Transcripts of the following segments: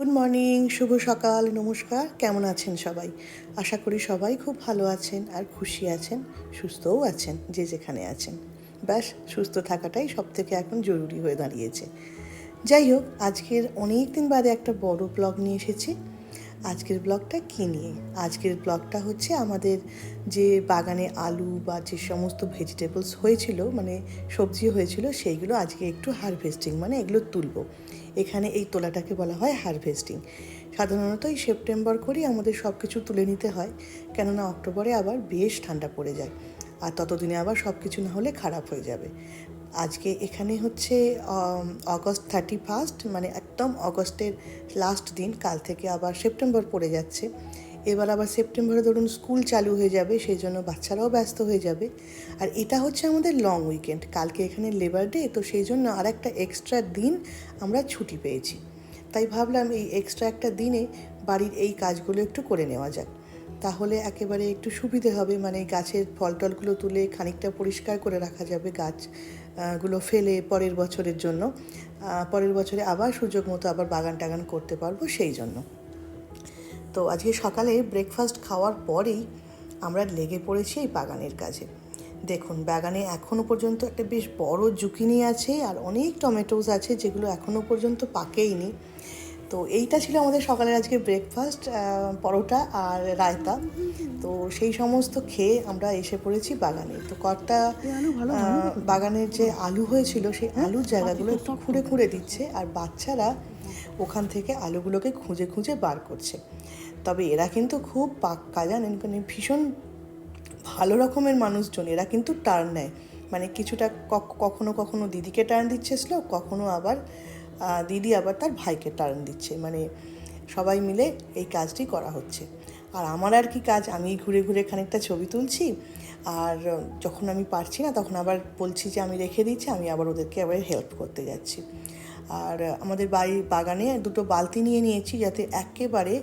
Good morning শুভ সকাল, নমস্কার, কেমন আছেন সবাই? আশা করি সবাই খুব ভালো আছেন আর খুশি আছেন, সুস্থও আছেন, যে যেখানে আছেন। ব্যাস, সুস্থ থাকাটাই সব থেকে এখন জরুরি হয়ে দাঁড়িয়েছে। যাই হোক, আজকের অনেক দিন বাদে একটা বড় ব্লগ নিয়ে এসেছি। আজকের ব্লগটা কী নিয়ে? আজকের ব্লগটা হচ্ছে আমাদের যে বাগানে আলু বা যে সমস্ত ভেজিটেবলস হয়েছিল মানে সবজি হয়েছিল, সেইগুলো আজকে একটু হারভেস্টিং মানে এগুলো তুলব। এখানে এই তোলাটাকে বলা হয় হারভেস্টিং সাধারণত এই সেপ্টেম্বর করেই আমাদের সব কিছু তুলে নিতে হয়, কেননা অক্টোবরে আবার বেশ ঠান্ডা পড়ে যায়। আর ততদিনে আবার সব কিছু না হলে খারাপ হয়ে যাবে। আজকে এখানে হচ্ছে অগস্ট থার্টি ফার্স্ট মানে একদম অগস্টের লাস্ট দিন, কাল থেকে আবার সেপ্টেম্বর পড়ে যাচ্ছে। এবার আবার সেপ্টেম্বরে ধরুন স্কুল চালু হয়ে যাবে, সেই জন্য বাচ্চারাও ব্যস্ত হয়ে যাবে। আর এটা হচ্ছে আমাদের লং উইকেন্ড কালকে এখানে লেবার ডে তো সেই জন্য আর একটা এক্সট্রা দিন আমরা ছুটি পেয়েছি। তাই ভাবলাম এই এক্সট্রা একটা দিনে বাড়ির এই কাজগুলো একটু করে নেওয়া যাক। তাহলে একেবারে একটু সুবিধে হবে মানে গাছের ফল টলগুলো তুলে খানিকটা পরিষ্কার করে রাখা যাবে গাছ আহ, গুলো ফেলে পরের বছরের জন্য। পরের বছরে আবার সুযোগ মতো আবার বাগান টাগান করতে পারব সেই জন্য। তো আজকে সকালে ব্রেকফাস্ট খাওয়ার পরেই আমরা লেগে পড়েছি এই বাগানের কাজে। দেখুন বাগানে এখনও পর্যন্ত একটা বেশ বড় জুকিনি আছে আর অনেক টমেটোস আছে যেগুলো এখনও পর্যন্ত পাকেইনি। তো এইটা ছিল আমাদের সকালের আজকে ব্রেকফাস্ট পরোটা আর রায়তা। তো সেই সমস্ত খেয়ে আমরা এসে পড়েছি বাগানে। তো কর্তা বাগানের যে আলু হয়েছিল সেই আলুর জায়গাগুলো একটু খুঁড়ে খুঁড়ে দিচ্ছে আর বাচ্চারা ওখান থেকে আলুগুলোকে খুঁজে খুঁজে বার করছে। তবে এরা কিন্তু খুব পাক্কা জানেন? মানে ভীষণ ভালো রকমের মানুষজন। এরা কিন্তু টার্ন নেয়। মানে কিছুটা কখনো কখনো দিদিকে টার্ন দিচ্ছে শ্লোক কখনো আবার দিদি আবার তার ভাইকে টার্ন দিচ্ছে। মানে সবাই মিলে এই কাজটি করা হচ্ছে। আর আমার আর কি কাজ, আমি ঘুরে ঘুরে খানিকটা ছবি তুলছি। আর যখন আমি পারছি না, তখন আবার বলছি যে, আমি রেখে দিচ্ছি, আমি আবার ওদেরকে আবার হেল্প করতে যাচ্ছি। আর আমাদের বাড়ি বাগানে দুটো বালতি নিয়ে নিয়েছি, যাতে একেবারে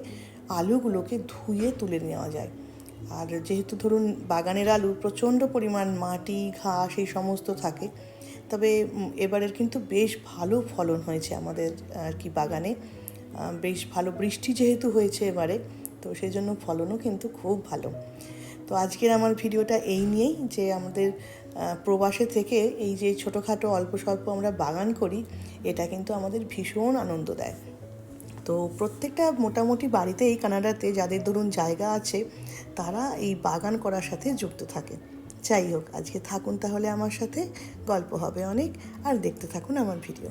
আলুগুলোকে ধুয়ে তুলে নেওয়া যায়। আর যেহেতু ধরুন বাগানের আলু প্রচণ্ড পরিমাণ মাটি, ঘাস, এই সমস্ত থাকে তবে এবারের কিন্তু বেশ ভালো ফলন হয়েছে আমাদের আর কি বাগানে। বেশ ভালো বৃষ্টি যেহেতু হয়েছে এবারে, তো সেই জন্য ফলনও কিন্তু খুব ভালো। তো আজকের আমার ভিডিওটা এই নিয়েই যে আমাদের প্রবাসে থেকে এই যে ছোটোখাটো অল্প স্বল্প আমরা বাগান করি, এটা কিন্তু আমাদের ভীষণ আনন্দ দেয়। তো প্রত্যেকটা মোটামুটি বাড়িতেই কানাডাতে যাদের ধরুন জায়গা আছে, তারা এই বাগান করার সাথে যুক্ত থাকে। যাই হোক, আজকে থাকুন তাহলে আমার সাথে, গল্প হবে অনেক, আর দেখতে থাকুন আমার ভিডিও।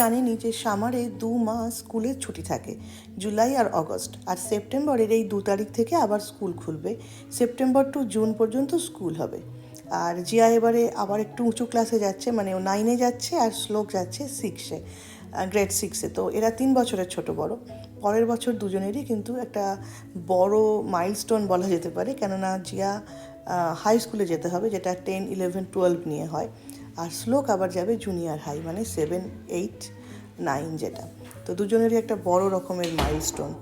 জানেনই যে সামারে দু মাস স্কুলের ছুটি থাকে, জুলাই আর অগস্ট। আর সেপ্টেম্বরের এই দু তারিখ থেকে আবার স্কুল খুলবে। সেপ্টেম্বর টু জুন পর্যন্ত স্কুল হবে। আর জিয়া এবারে আবার একটু উঁচু ক্লাসে যাচ্ছে মানে ও নাইনে যাচ্ছে আর শ্লোক যাচ্ছে সিক্সে গ্রেড সিক্সে তো এরা তিন বছরের ছোট বড়। পরের বছর দুজনেরই কিন্তু একটা বড় মাইলস্টোন বলা যেতে পারে। কেননা জিয়া হাই স্কুলে যেতে হবে, যেটা টেন ইলেভেন টুয়েলভ নিয়ে হয়। আর শ্লোক আবার যাবে জুনিয়র হাই মানে সেভেন এইট নাইন যেটা। তো দুজনেরই একটা বড় রকমের মাইলস্টোন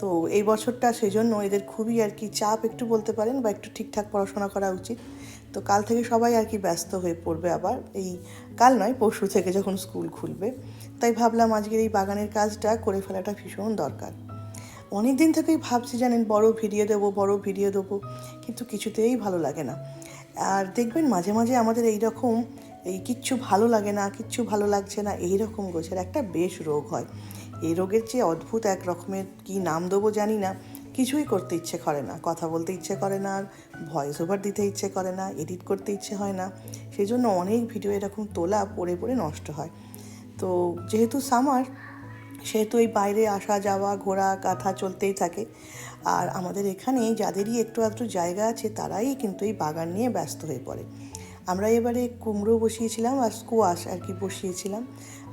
তো এই বছরটা সেই জন্য এদের খুবই আর কি চাপ একটু বলতে পারেন বা একটু ঠিকঠাক পড়াশোনা করা উচিত। তো কাল থেকে সবাই আর কি ব্যস্ত হয়ে পড়বে আবার। এই কাল নয়, পরশু থেকে যখন স্কুল খুলবে। তাই ভাবলাম আজকের এই বাগানের কাজটা করে ফেলাটা ভীষণ দরকার। অনেক দিন থেকেই ভাবছি জানেন, বড় ভিডিও দেবো, বড় ভিডিও দেবো, কিন্তু কিছুতেই ভালো লাগে না। আর দেখবেন মাঝে মাঝে আমাদের এই রকম এই কিচ্ছু ভালো লাগে না, কিচ্ছু ভালো লাগছে না এই রকম গোছের একটা বেশ রোগ হয়। এই রোগের চেয়ে অদ্ভুত এক রকমের কি নাম দেবো জানি না। কিছুই করতে ইচ্ছে করে না, কথা বলতে ইচ্ছে করে না আর ভয়েস ওভার দিতে ইচ্ছে করে না এডিট করতে ইচ্ছে হয় না। সেই জন্য অনেক ভিডিও এরকম তোলা পড়ে পড়ে নষ্ট হয়। তো যেহেতু সামার সেহেতু এই বাইরে আসা, যাওয়া, ঘোরা কাঁথা চলতেই থাকে। আর আমাদের এখানে যাদেরই একটু আধটু জায়গা আছে, তারাই কিন্তু এই বাগান নিয়ে ব্যস্ত হয়ে পড়ে। আমরা এবারে কুমড়ো বসিয়েছিলাম আর স্কোয়াশ আর কি বসিয়েছিলাম।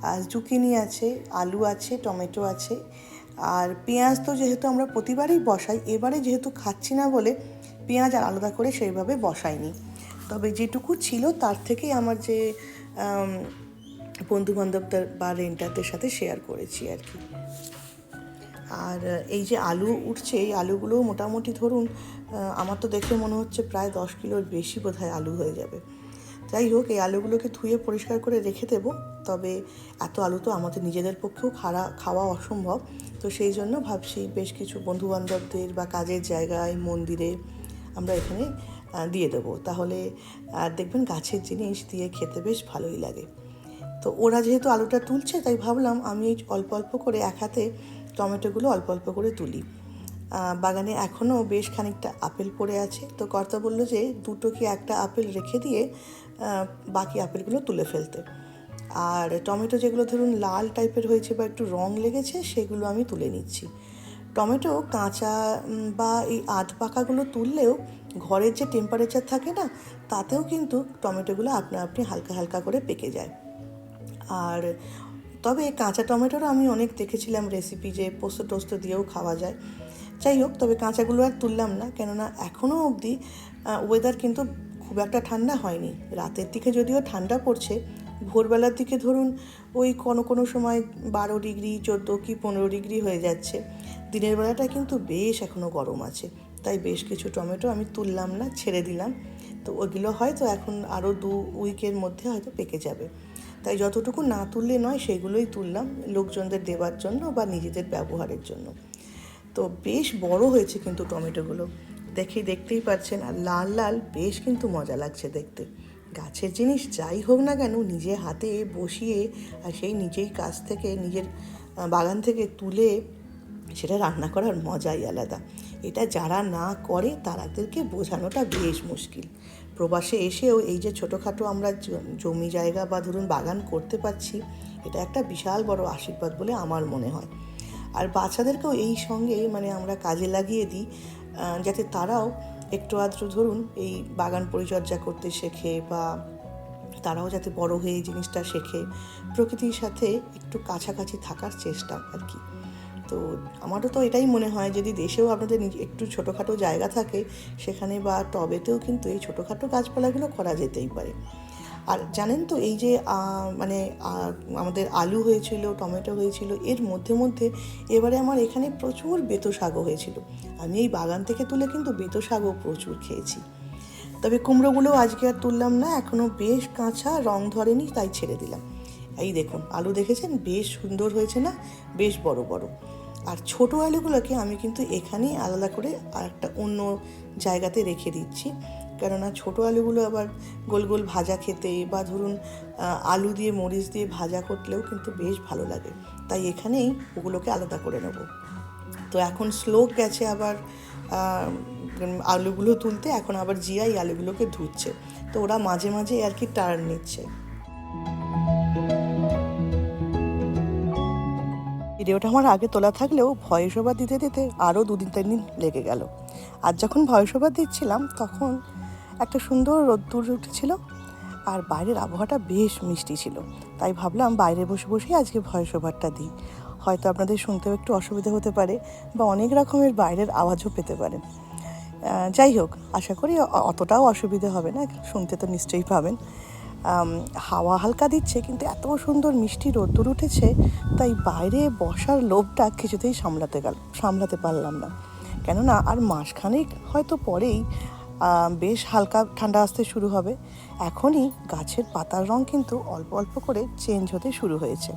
আর জুকিনি আছে, আলু আছে, টমেটো আছে। আর পেঁয়াজ তো যেহেতু আমরা প্রতিবারই বসাই, এবারে যেহেতু খাচ্ছি না বলে পেঁয়াজ আর আলাদা করে সেইভাবে বসাইনি। তবে যেটুকু ছিল তার থেকেই আমার যে বন্ধু বান্ধবদের বা রেন্টারদের সাথে শেয়ার করেছি আর কি। আর এই যে আলু উঠছে, এই আলুগুলো মোটামুটি ধরুন আমার তো দেখে মনে হচ্ছে প্রায় দশ কিলোর বেশি বোধহয় আলু হয়ে যাবে। যাই হোক, এই আলুগুলোকে ধুয়ে পরিষ্কার করে রেখে দেবো। তবে এত আলু তো আমাদের নিজেদের পক্ষেও খারা, খাওয়া অসম্ভব। তো সেই জন্য ভাবছি বেশ কিছু বন্ধু বান্ধবদের বা কাজের জায়গায়, মন্দিরে আমরা এখানে দিয়ে দেবো। তাহলে, আর দেখবেন গাছের জিনিস দিয়ে খেতে বেশ ভালোই লাগে। তো ওরা যেহেতু আলুটা তুলছে, তাই ভাবলাম আমি অল্প অল্প করে এক হাতে টমেটোগুলো অল্প অল্প করে তুলি। বাগানে এখনও বেশ খানিকটা আপেল পড়ে আছে। তো কর্তা বলল যে, দুটো কি একটা আপেল রেখে দিয়ে বাকি আপেলগুলো তুলে ফেলতে। আর টমেটো যেগুলো ধরুন লাল টাইপের হয়েছে বা একটু রং লেগেছে, সেগুলো আমি তুলে নিচ্ছি। টমেটো, কাঁচা বা এই আধ পাকাগুলো তুললেও ঘরের যে টেম্পারেচার থাকে না, তাতেও কিন্তু টমেটোগুলো আপনা আপনি হালকা হালকা করে পেকে যায়। আর তবে কাঁচা টমেটোরও আমি অনেক দেখেছিলাম রেসিপি যে পোস্ত টোস্ত দিয়েও খাওয়া যায়। যাই হোক, তবে কাঁচাগুলো আর তুললাম না, কেননা এখনও অবধি ওয়েদার কিন্তু খুব একটা ঠান্ডা হয়নি। রাতের দিকে যদিও ঠান্ডা পড়ছে, ভোরবেলার দিকে ধরুন ওই কোনো কোনো সময় বারো ডিগ্রি, চোদ্দ কি পনেরো ডিগ্রি হয়ে যাচ্ছে। দিনের বেলাটা কিন্তু বেশ এখনও গরম আছে, তাই বেশ কিছু টমেটো আমি তুললাম না, ছেড়ে দিলাম। তো ওইগুলো হয়তো এখন আরও দু উইকের মধ্যে হয়তো পেকে যাবে। তাই যতটুকু না তুললে নয়, সেগুলোই তুললাম লোকজনদের দেওয়ার জন্য বা নিজেদের ব্যবহারের জন্য। তো বেশ বড় হয়েছে কিন্তু টমেটোগুলো। দেখে দেখতেই পাচ্ছেন, আর লাল লাল বেশ কিন্তু মজা লাগছে দেখতে। গাছের জিনিস যাই হোক না কেন, নিজে হাতে বসিয়ে আর সেই নিজেই কাছ থেকে, নিজের বাগান থেকে তুলে সেটা রান্না করার মজাই আলাদা। এটা যারা না করে, তারাদেরকে বোঝানোটা বেশ মুশকিল। প্রবাসে এসেও এই যে ছোটোখাটো আমরা জমি জায়গা বা ধরুন বাগান করতে পারছি, এটা একটা বিশাল বড় আশীর্বাদ বলে আমার মনে হয়। আর বাচ্চাদেরকেও এই সঙ্গে মানে আমরা কাজে লাগিয়ে দিই যাতে তারাও একটু আধটু ধরুন এই বাগান পরিচর্যা করতে শেখে বা তারাও যাতে বড় হয়ে এই জিনিসটা শেখে। প্রকৃতির সাথে একটু কাছাকাছি থাকার চেষ্টা আর কি। তো আমারও তো এটাই মনে হয়, যদি দেশেও আপনাদের একটু ছোটোখাটো জায়গা থাকে, সেখানে বা টবেতেও কিন্তু এই ছোটোখাটো গাছপালাগুলো করা যেতেই পারে। আর জানেন তো, এই যে মানে আমাদের আলু হয়েছিল, টমেটো হয়েছিল, এর মধ্যে মধ্যে এবারে আমার এখানে প্রচুর বেতো শাকও হয়েছিল। আমি এই বাগান থেকে তুলে কিন্তু বেতো শাকও প্রচুর খেয়েছি। তবে কুমড়োগুলো আজকে আর তুললাম না, এখনও বেশ কাঁচা রং ধরেনি, তাই ছেড়ে দিলাম। এই দেখুন, আলু দেখেছেন? বেশ সুন্দর হয়েছে না? বেশ বড় বড়। আর ছোট আলুগুলোকে আমি কিন্তু এখানেই আলাদা করে আর একটা অন্য জায়গাতে রেখে দিচ্ছি। কেননা ছোট আলুগুলো আবার গোল গোল ভাজা খেতে বা ধরুন আলু দিয়ে মরিচ দিয়ে ভাজা করলেও কিন্তু বেশ ভালো লাগে। তাই এখানেই ওগুলোকে আলাদা করে নেব। তো এখন শ্লোক গেছে আবার আলুগুলো তুলতে, এখন আবার জিয়াই আলুগুলোকে ধুচ্ছে। তো ওরা মাঝে মাঝে আর কি টার্ন নিচ্ছে। ভিডিওটা আমার আগে তোলা থাকলেও ভয়েস ওভার দিতে দিতে আরও দুদিন তিন দিন লেগে গেল। আর যখন ভয়েস ওভার দিচ্ছিলাম, তখন একটা সুন্দর রোদ্দুর উঠেছিল আর বাইরের আবহাওয়াটা বেশ মিষ্টি ছিল। তাই ভাবলাম বাইরে বসে বসেই আজকে ভয়েস ওভারটা দিই। হয়তো আপনাদের শুনতেও একটু অসুবিধা হতে পারে বা অনেক রকমের বাইরের আওয়াজও পেতে পারেন। যাই হোক, আশা করি অতটাও অসুবিধে হবে না। শুনতে তো নিশ্চয়ই পাবেন। হাওয়া হালকা দিচ্ছে, কিন্তু এত সুন্দর মিষ্টি রোদ্দুর উঠেছে, তাই বাইরে বসার লোভটা কিছুতেই সামলাতে গেল, সামলাতে পারলাম না। কেননা আর মাসখানেক হয়তো পরেই বেশ হালকা ঠান্ডা আসতে শুরু হবে। এখনই গাছের পাতার রং কিন্তু অল্প অল্প করে চেঞ্জ হতে শুরু হয়েছে।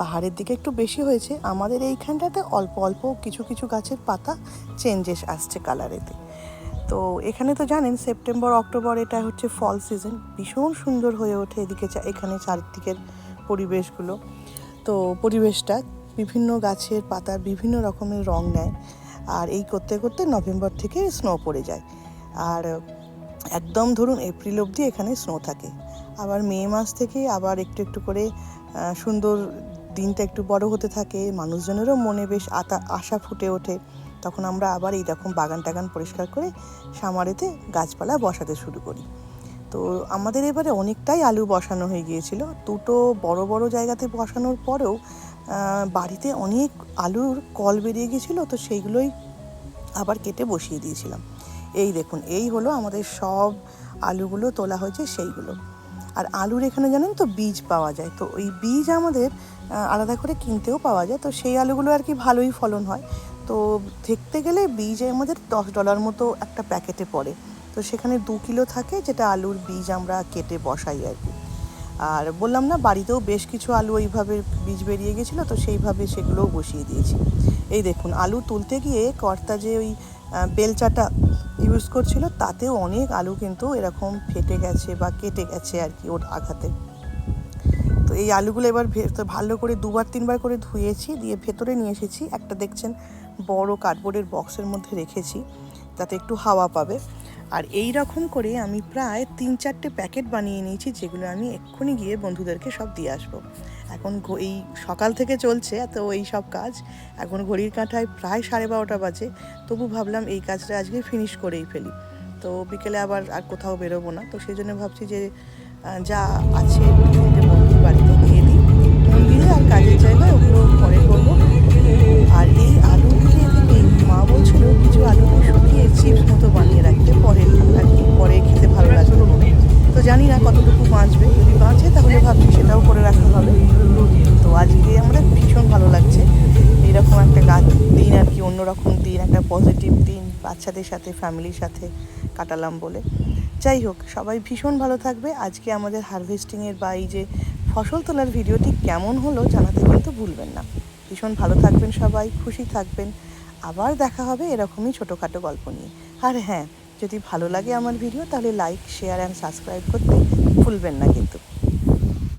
পাহাড়ের দিকে একটু বেশি হয়েছে, আমাদের এইখানটাতে অল্প অল্প কিছু কিছু গাছের পাতা চেঞ্জেস আসছে কালারেতে তো এখানে তো জানেন সেপ্টেম্বর অক্টোবর এটা হচ্ছে ফল সিজন ভীষণ সুন্দর হয়ে ওঠে এদিকে এখানে চারিদিকের পরিবেশগুলো। তো পরিবেশটা বিভিন্ন গাছের পাতা বিভিন্ন রকমের রং নেয়। আর এই করতে করতে নভেম্বর থেকে স্নো পড়ে যায়। আর একদম ধরুন এপ্রিল অবধি এখানে স্নো থাকে। আবার মে মাস থেকে আবার একটু একটু করে সুন্দর দিনটা একটু বড় হতে থাকে। মানুষজনেরও মনে বেশ আতা আশা ফুটে ওঠে। তখন আমরা আবার এই রকম বাগান টাগান পরিষ্কার করে সামারেতে গাছপালা বসাতে শুরু করি। তো আমাদের এবারে অনেকটাই আলু বসানো হয়ে গিয়েছিল। দুটো বড় বড় জায়গাতে বসানোর পরেও বাড়িতে অনেক আলুর কল বেরিয়ে গিয়েছিল, তো সেইগুলোই আবার কেটে বসিয়ে দিয়েছিলাম। এই দেখুন, এই হলো আমাদের সব আলুগুলো তোলা হয়েছে সেইগুলো। আর আলুর এখানে জানেন তো বীজ পাওয়া যায়, তো ওই বীজ আমাদের আলাদা করে কিনতেও পাওয়া যায়, তো সেই আলুগুলো আর কি ভালোই ফলন হয়। তো দেখতে গেলে বীজ আমাদের দশ ডলার মতো একটা প্যাকেটে পড়ে। তো সেখানে দু কিলো থাকে, যেটা আলুর বীজ আমরা কেটে বসাই আর কি। আর বললাম না, বাড়িতেও বেশ কিছু আলু ওইভাবে বীজ বেরিয়ে গেছিল, তো সেইভাবে সেগুলোও বসিয়ে দিয়েছি। এই দেখুন, আলু তুলতে গিয়ে কর্তা যে ওই বেলচাটা ইউজ করছিল, তাতেও অনেক আলু কিন্তু এরকম ফেটে গেছে বা কেটে গেছে আর কি ওর আঘাতে। তো এই আলুগুলো এবার ভালো করে দুবার, তিনবার করে ধুয়েছি, দিয়ে ভেতরে নিয়ে এসেছি। একটা দেখছেন বড় কার্ডবোর্ডের বক্সের মধ্যে রেখেছি, তাতে একটু হাওয়া পাবে। আর এই রকম করে আমি প্রায় তিন চারটে প্যাকেট বানিয়ে নিয়েছি, যেগুলো আমি এক্ষুনি গিয়ে বন্ধুদেরকে সব দিয়ে আসব। এখন এই সকাল থেকে চলছে, তো এই সব কাজ। এখন ঘড়ির কাঁটায় প্রায় সাড়ে বারোটা বাজে, তবু ভাবলাম এই কাজটা আজকে ফিনিশ করেই ফেলি। তো বিকেলে আবার আর কোথাও বেরোবো না, তো সেই জন্য ভাবছি যে যা আছে বাচ্চাদের সাথে ফ্যামিলির সাথে কাটালাম বলে। যাই হোক, সবাই ভীষণ ভালো থাকবে। আজকে আমাদের হারভেস্টিংয়ের বা এই যে ফসল তোলার ভিডিওটি কেমন হলো জানাতে কিন্তু ভুলবেন না। ভীষণ ভালো থাকবেন সবাই, খুশি থাকবেন। আবার দেখা হবে এরকমই ছোটোখাটো গল্প নিয়ে। আর হ্যাঁ যদি ভালো লাগে আমার ভিডিও তাহলে লাইক শেয়ার অ্যান্ড সাবস্ক্রাইব করতে ভুলবেন না কিন্তু।